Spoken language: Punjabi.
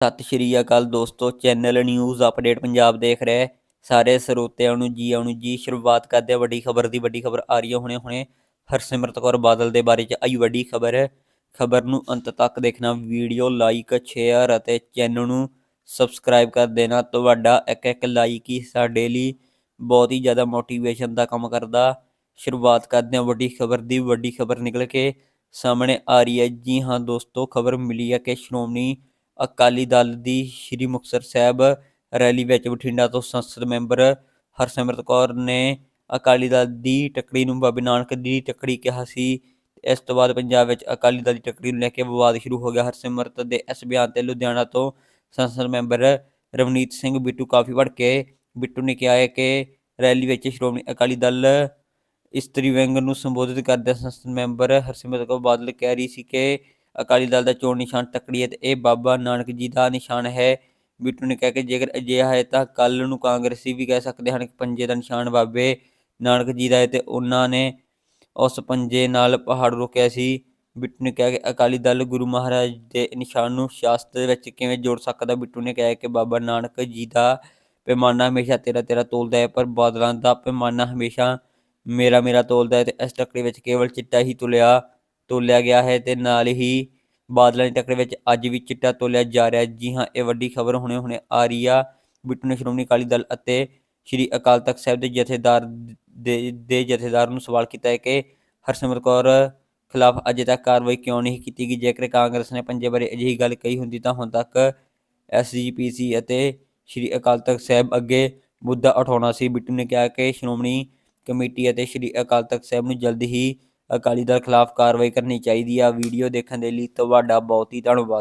ਸਤਿ ਸ਼੍ਰੀ ਅਕਾਲ ਦੋਸਤੋ, ਚੈਨਲ ਨਿਊਜ਼ ਅਪਡੇਟ ਪੰਜਾਬ ਦੇਖ ਰਹੇ। ਸਾਰੇ ਸਰੋਤਿਆਂ ਨੂੰ ਜੀ, ਆਉਣ ਜੀ, ਸ਼ੁਰੂਆਤ ਕਰਦੇ ਹਾਂ ਵੱਡੀ ਖਬਰ ਦੀ, ਵੱਡੀ ਖਬਰ ਆ ਰਹੀ ਹੈ ਹੁਣੇ ਹੁਣੇ। ਹਰਸਿਮਰਤ ਕੌਰ ਬਾਦਲ ਦੇ ਬਾਰੇ ਚ ਆਈ ਵੱਡੀ ਖਬਰ। ਹੈ ਖਬਰ ਨੂੰ ਅੰਤ ਤੱਕ ਦੇਖਣਾ, ਵੀਡੀਓ ਲਾਈਕ, ਸ਼ੇਅਰ ਅਤੇ ਚੈਨਲ ਨੂੰ ਸਬਸਕ੍ਰਾਈਬ ਕਰ ਦੇਣਾ। ਤੁਹਾਡਾ ਇੱਕ ਇੱਕ ਲਾਈਕ ਹੀ ਸਾਡੇ ਲਈ ਬਹੁਤ ਹੀ ਜ਼ਿਆਦਾ ਮੋਟੀਵੇਸ਼ਨ ਦਾ ਕੰਮ ਕਰਦਾ। ਸ਼ੁਰੂਆਤ ਕਰਦੇ ਹਾਂ ਵੱਡੀ ਖਬਰ ਦੀ, ਵੱਡੀ ਖਬਰ ਨਿਕਲ ਕੇ ਸਾਹਮਣੇ ਆ ਰਹੀ ਹੈ। ਜੀ ਹਾਂ ਦੋਸਤੋ, ਖਬਰ ਮਿਲੀ ਹੈ ਕਿ ਸ਼੍ਰੋਮਣੀ ਅਕਾਲੀ ਦਲ ਦੀ ਸ਼੍ਰੀ ਮੁਕਤਸਰ ਸਾਹਿਬ ਰੈਲੀ ਵਿੱਚ ਬਠਿੰਡਾ ਤੋਂ ਸੰਸਦ ਮੈਂਬਰ ਹਰਸਿਮਰਤ ਕੌਰ ਨੇ ਅਕਾਲੀ ਦਲ ਦੀ ਟੱਕਰੀ ਨੂੰ ਬਾਬੇ ਨਾਨਕ ਦੀ ਟੱਕਰੀ ਕਿਹਾ ਸੀ। ਇਸ ਤੋਂ ਬਾਅਦ ਪੰਜਾਬ ਵਿੱਚ ਅਕਾਲੀ ਦਲ ਦੀ ਟੱਕਰੀ ਨੂੰ ਲੈ ਕੇ ਵਿਵਾਦ ਸ਼ੁਰੂ ਹੋ ਗਿਆ। ਹਰਸਿਮਰਤ ਦੇ ਇਸ ਬਿਆਨ ਤੇ ਲੁਧਿਆਣਾ ਤੋਂ ਸੰਸਦ ਮੈਂਬਰ ਰਵਨੀਤ ਸਿੰਘ ਬਿੱਟੂ ਕਾਫੀ ਭੜਕੇ ਬਿੱਟੂ ਨੇ ਕਿਹਾ ਹੈ ਕਿ ਰੈਲੀ ਵਿੱਚ ਸ਼੍ਰੋਮਣੀ ਅਕਾਲੀ ਦਲ ਇਸਤਰੀ ਵਿੰਗ ਨੂੰ ਸੰਬੋਧਿਤ ਕਰਦਿਆਂ ਸੰਸਦ ਮੈਂਬਰ ਹਰਸਿਮਰਤ ਕੌਰ ਬਾਦਲ ਕਹਿ ਰਹੀ ਸੀ ਕਿ ਅਕਾਲੀ ਦਲ ਦਾ ਚੋਣ ਨਿਸ਼ਾਨ ਤੱਕੜੀ ਹੈ ਤੇ ਇਹ ਬਾਬਾ ਨਾਨਕ ਜੀ ਦਾ ਨਿਸ਼ਾਨ ਹੈ। ਬਿੱਟੂ ਨੇ ਕਿਹਾ ਕਿ ਜੇਕਰ ਅਜਿਹਾ ਹੈ ਤਾਂ ਕੱਲ ਨੂੰ ਕਾਂਗਰਸੀ ਵੀ ਕਹਿ ਸਕਦੇ ਹਨ ਕਿ ਪੰਜੇ ਦਾ ਨਿਸ਼ਾਨ ਬਾਬੇ ਨਾਨਕ ਜੀ ਦਾ ਹੈ ਤੇ ਉਹਨਾਂ ਨੇ ਉਸ ਪੰਜੇ ਨਾਲ ਪਹਾੜ ਰੋਕਿਆ ਸੀ। ਬਿੱਟੂ ਨੇ ਕਿਹਾ ਕਿ ਅਕਾਲੀ ਦਲ ਗੁਰੂ ਮਹਾਰਾਜ ਦੇ ਨਿਸ਼ਾਨ ਨੂੰ ਸ਼ਾਸਤਰ ਵਿੱਚ ਕਿਵੇਂ ਜੋੜ ਸਕਦਾ ਬਿੱਟੂ ਨੇ ਕਿਹਾ ਕਿ ਬਾਬਾ ਨਾਨਕ ਜੀ ਦਾ ਪੈਮਾਨਾ ਹਮੇਸ਼ਾ ਤੇਰਾ ਤੇਰਾ ਤੋਲਦਾ ਹੈ, ਪਰ ਬਾਦਲਾਂ ਦਾ ਪੈਮਾਨਾ ਹਮੇਸ਼ਾ ਮੇਰਾ ਮੇਰਾ ਤੋਲਦਾ ਹੈ ਤੇ ਇਸ ਟੱਕਰੀ ਵਿੱਚ ਕੇਵਲ ਚਿੱਟਾ ਹੀ ਤੁਲਿਆ ਤੋਲਿਆ ਗਿਆ ਹੈ ਤੇ ਨਾਲ ਹੀ ਬਾਦਲਾਂ ਦੀ ਟੱਕਰ ਵਿੱਚ ਅੱਜ ਵੀ ਚਿੱਟਾ ਤੋਲਿਆ ਜਾ ਰਿਹਾ ਹੈ। ਜੀ ਹਾਂ, ਇਹ ਵੱਡੀ ਖਬਰ ਹੁਣੇ ਹੁਣੇ ਆ ਰਹੀ ਆ। ਬਿੱਟੂ ਨੇ ਸ਼੍ਰੋਮਣੀ ਅਕਾਲੀ ਦਲ ਅਤੇ ਸ਼੍ਰੀ ਅਕਾਲ ਤਖਤ ਸਾਹਿਬ ਦੇ ਜਥੇਦਾਰ ਦੇ ਦੇ ਜਥੇਦਾਰ ਨੂੰ ਸਵਾਲ ਕੀਤਾ ਹੈ ਕਿ ਹਰਸਿਮਰਤ ਕੌਰ ਖਿਲਾਫ ਅਜੇ ਤੱਕ ਕਾਰਵਾਈ ਕਿਉਂ ਨਹੀਂ ਕੀਤੀ ਗਈ? ਜੇਕਰ ਕਾਂਗਰਸ ਨੇ ਪੰਜੇ ਬਾਰੇ ਅਜਿਹੀ ਗੱਲ ਕਹੀ ਹੁੰਦੀ ਤਾਂ ਹੁਣ ਤੱਕ ਐਸਜੀਪੀਸੀ ਅਤੇ ਸ਼੍ਰੀ ਅਕਾਲ ਤਖਤ ਸਾਹਿਬ ਅੱਗੇ ਮੁੱਦਾ ਉਠਾਉਣਾ ਸੀ। ਬਿੱਟੂ ਨੇ ਕਿਹਾ ਕਿ ਸ਼੍ਰੋਮਣੀ ਕਮੇਟੀ ਅਤੇ ਸ਼੍ਰੀ ਅਕਾਲ ਤਖਤ ਸਾਹਿਬ ਨੂੰ ਜਲਦ ਹੀ ਅਕਾਲੀ ਦਲ ਖਿਲਾਫ ਕਾਰਵਾਈ ਕਰਨੀ ਚਾਹੀਦੀ ਆ। ਵੀਡੀਓ ਦੇਖਣ ਦੇ ਲਈ ਤੁਹਾਡਾ ਬਹੁਤ ਹੀ ਧੰਨਵਾਦ।